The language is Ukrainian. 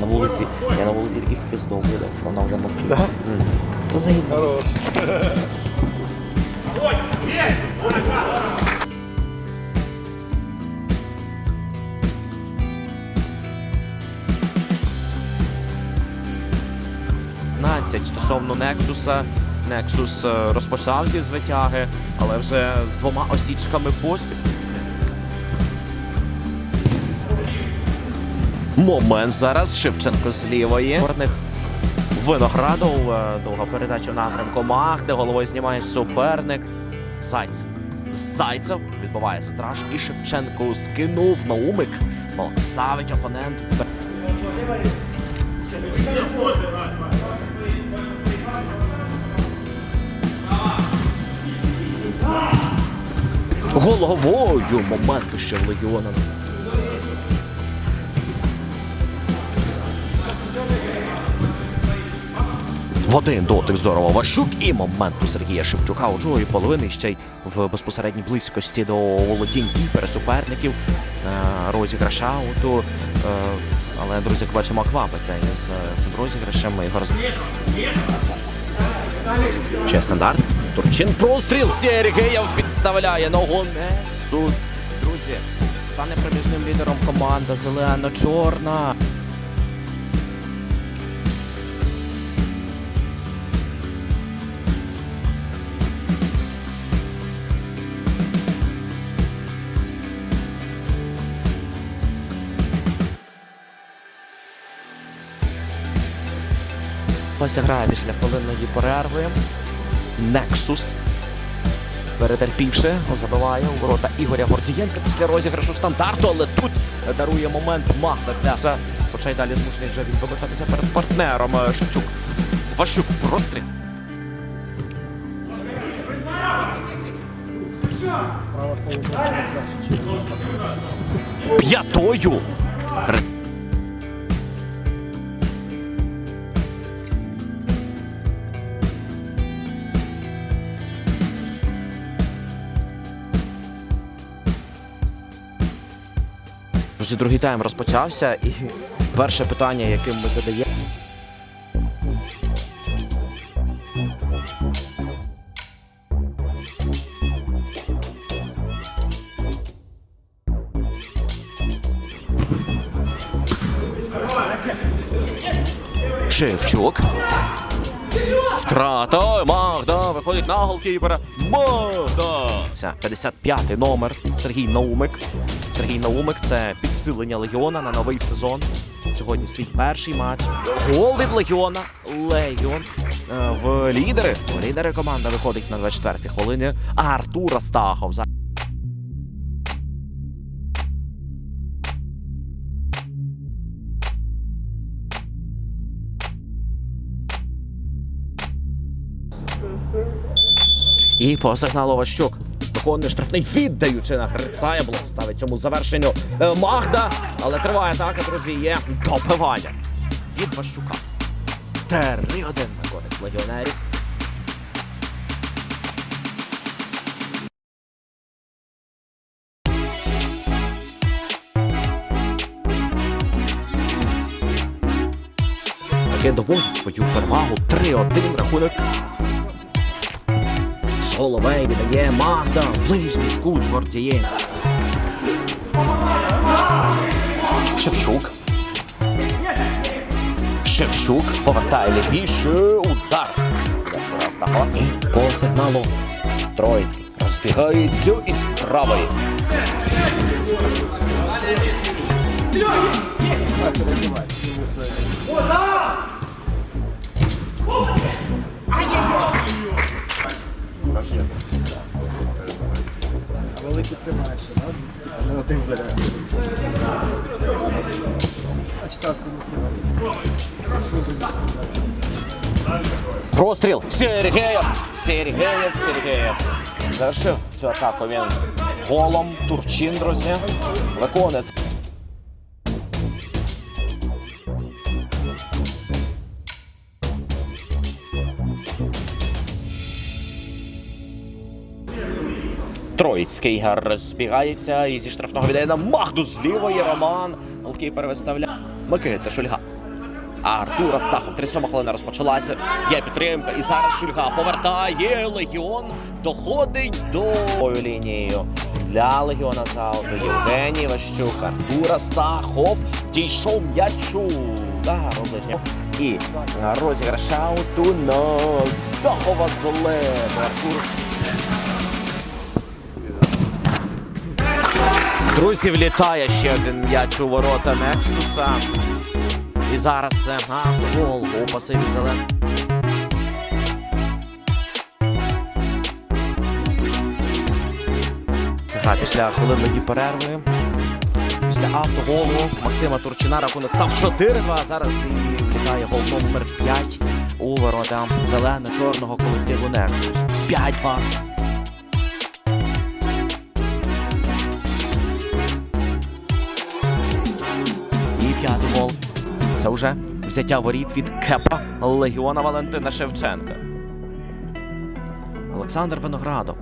На вулиці, я на вулиці таких піздов видав, що вона вже мовчить. Мгм. Та заїбав. Хорош. Стосовно Нексуса. Нексус е, розпочав зі звитяги, але вже з двома осічками поспіль. Момент зараз Шевченко з лівої. Горних Виноградов. е, Довга передача в напрямку Махти. Головою знімає суперник. Зайцев. Зайцев відбиває страж. І Шевченко скинув Наумик. Балк ставить опонент. Головою моменту ще в Легіона. В один дотик здорово Ващук і моменту Сергія Шевчука у другої половини ще й в безпосередній близькості до володінь кіпера суперників е, розіграш. Е, але, друзі, бачимо, квапиться із е, цим розіграшем. Його. Ще стандарт. Турчин простріл. Сергієв підставляє ногу. Несус. Друзі, стане проміжним лідером команда зелено-чорна. Ось грає після хвилинної перерви. Нексус. Перетерпівши, забиває у ворота Ігоря Гордієнка після розіграшу стандарту, але тут дарує момент Магда Кляса. Хоча й далі змушений вже він вибачатися перед партнером Шевчук. Ващук простріл. П'ятою. Друзі, другий тайм розпочався, і перше питання, яким ми задаємо. Шевчук. Втрата. Магда виходить на голкіпера. Магда. Це 55-й номер. Сергій Наумик. Сергій Наумик це підсилення Легіона на новий сезон. Сьогодні свій перший матч. Гол від Легіона. Легіон е, в лідери. В лідери команда виходить на 24-й хвилині. Артур Астахов. І по сигналу Ващук. Виконує штрафний віддаючи на Грицая. Блок ставить цьому завершенню е, Магда. Але триває атака, друзі, є добивання від Ващука. 3-1 на користь легіонерів. Таке доводить свою перевагу. 3-1 рахунок. Соловей віддає Магда. Ближній кут Гордієнка. Шевчук. Шевчук повертає лівіше. Удар. Стафа. І по сигналу Троїцький розбігається із правої. А великий тримаєш? Типа не один заряд. Значить так, кому. Простріл. Сергеєв. Сергеєв, Сергеєв. Завершив цю атаку він голом. Турчин, друзі. Виконує Троїцький розбігається і зі штрафного віддає на Магду з лівої Роман. Голкіпер виставляє. Микита Шульга. Артур Астахов. 37 хвилина розпочалася. Є підтримка. І зараз Шульга повертає. Легіон доходить до лінією. Для Легіона Зауту Євгеній Ващук, Артур Астахов дійшов м'ячу. Да, ближнього. І розіграш ауту на Стахова злева. Артур Друзі, влітає ще один м'яч у ворота Нексуса. І зараз це автогол у пасиві зелен. Гра після хвилинної перерви. Після автоголу Максима Турчина рахунок став 4-2. а Зараз і влітає гол номер 5 у ворота зелено-чорного колективу Нексус. 5-2. Це вже взяття воріт від кепа Легіона Валентина Шевченка. Олександр Виноградов